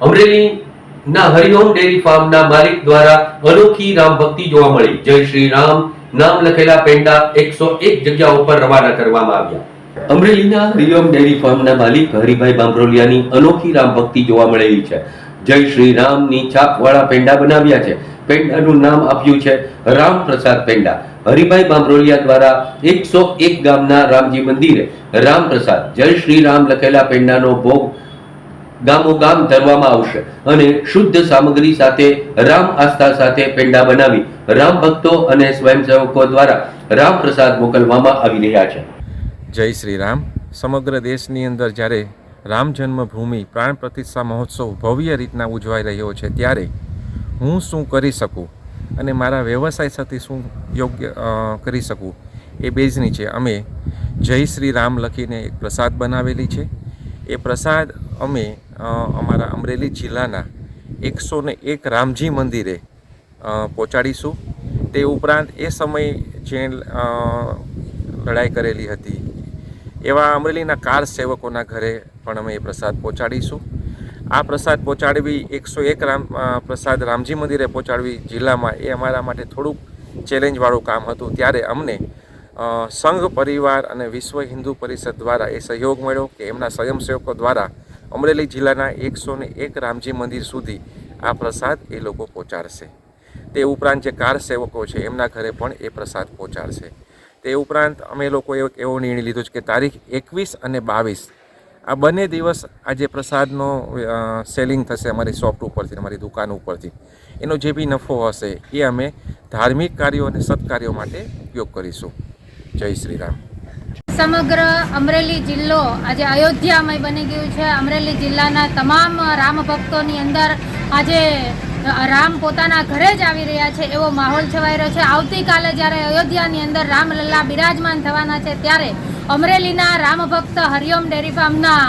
અમરેલીના હરિઓમ ડેરી ફાર્મના માલિક દ્વારા અનોખી રામ ભક્તિ જોવા મળી. જય શ્રી રામ. નામ લખેલા પેંડા એકસો એક જગ્યા ઉપર રવાના કરવામાં આવ્યા. અમરેલીના હરિઓમ ડેરી ફાર્મના માલિક હરિભાઈ બાંભરોલિયાની અનોખી રામ ભક્તિ જોવા મળેલી છે. જય શ્રી રામની છાપવાળા પેંડા બનાવ્યા છે. પેંડાનું નામ આપ્યું છે રામ પ્રસાદ પેંડા. હરિભાઈ બાંભરોલિયા દ્વારા એકસો એક ગામના રામજી મંદિરે રામ પ્રસાદ જય શ્રી રામ લખેલા પેંડાનો ભોગ ગામો ગામ ધરવામાં આવશે. અને શુદ્ધ સામગ્રી સાથે રામ આસ્થા સાથે પેંડા બનાવી રામ ભક્તો અને સ્વયંસેવકો દ્વારા રામ પ્રસાદ મોકલવામાં આવી રહ્યા છે. જય શ્રી રામ. સમગ્ર દેશની અંદર જ્યારે રામ જન્મભૂમિ, પ્રાણ પ્રતિષ્ઠા મહોત્સવ ભવ્ય રીતના ઉજવાઈ રહ્યો છે ત્યારે હું શું કરી શકું અને મારા વ્યવસાય સાથે શું યોગ્ય કરી શકું એ બેઝની છે. અમે જય શ્રી રામ લખીને એક પ્રસાદ બનાવેલી છે. એ પ્રસાદ અમે અમારા અમરેલી જિલ્લાના એકસો ને એક રામજી મંદિરે પહોંચાડીશું. તે ઉપરાંત એ સમયે જે લડાઈ કરેલી હતી. એવા અમરેલીના કાર સેવકોના ઘરે પણ અમે એ પ્રસાદ પહોંચાડીશું. આ પ્રસાદ પહોંચાડવી એકસો એક રામ પ્રસાદ રામજી મંદિરે પહોંચાડવી જિલ્લામાં એ અમારા માટે થોડુંક ચેલેન્જવાળું કામ હતું. ત્યારે અમને સંઘ પરિવાર અને વિશ્વ હિન્દુ પરિષદ દ્વારા એ સહયોગ મળ્યો કે એમના સ્વયંસેવકો દ્વારા અમરેલી જિલ્લાના એકસો એક રામજી મંદિર સુધી આ પ્રસાદ એ લોકો પહોંચાડશે. તે ઉપરાંત જે કાર સેવકો છે, એમના ઘરે પણ એ પ્રસાદ પહોંચાડશે. તે ઉપરાંત અમે લોકોએ એવો નિર્ણય લીધો છે કે તારીખ એકવીસ અને બાવીસ, આ બંને દિવસ આ જે પ્રસાદનો સેલિંગ થશે અમારી શોપ ઉપરથી, અમારી દુકાન ઉપરથી, એનો જે બી નફો હશે એ અમે ધાર્મિક કાર્યો અને સત્કાર્યો માટે ઉપયોગ કરીશું. જય શ્રી રામ. સમગ્ર અમરેલી જિલ્લો આજે અયોધ્યામય બની ગયું છે. અમરેલી જિલ્લાના તમામ રામ ભક્તોની અંદર આજે રામ પોતાના ઘરે જ આવી રહ્યા છે એવો માહોલ છવાઈ રહ્યો છે. આવતીકાલે જ્યારે અયોધ્યાની અંદર રામલલ્લા બિરાજમાન થવાના છે ત્યારે અમરેલીના રામ ભક્ત હરિઓમ ડેરી ફાર્મના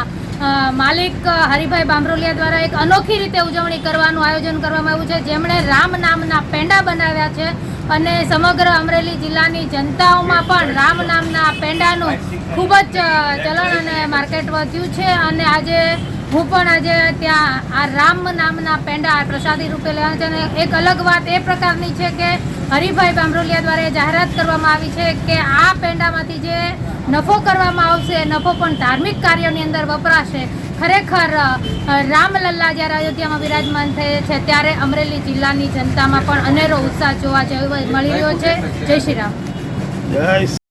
માલિક હરિભાઈ બામરોલિયા દ્વારા એક અનોખી રીતે ઉજવણી કરવાનું આયોજન કરવામાં આવ્યું છે. જેમણે રામ નામના પેંડા બનાવ્યા છે. અને સમગ્ર અમરેલી જિલ્લાની જનતાઓમાં પણ રામ નામના પેંડાનું ખૂબ જ ચલણ અને માર્કેટ વધ્યું છે. અને આજે હું પણ આજે ત્યાં આ રામ નામના પેંડા પ્રસાદી રૂપે લેવા છે. અને એક અલગ વાત એ પ્રકારની છે કે હરિભાઈ બામરોલિયા દ્વારા જાહેરાત કરવામાં આવી છે કે આ પેંડામાંથી જે નફો કરવામાં આવશે નફો પણ ધાર્મિક કાર્યોની અંદર વપરાશે. ખરેખર રામલલ્લા જ્યારે અયોધ્યામાં બિરાજમાન થયે છે, ત્યારે અમરેલી જિલ્લાની જનતામાં પણ અનેરો ઉત્સાહ જોવા જેવો મળી રહ્યો છે. જય શ્રી રામ.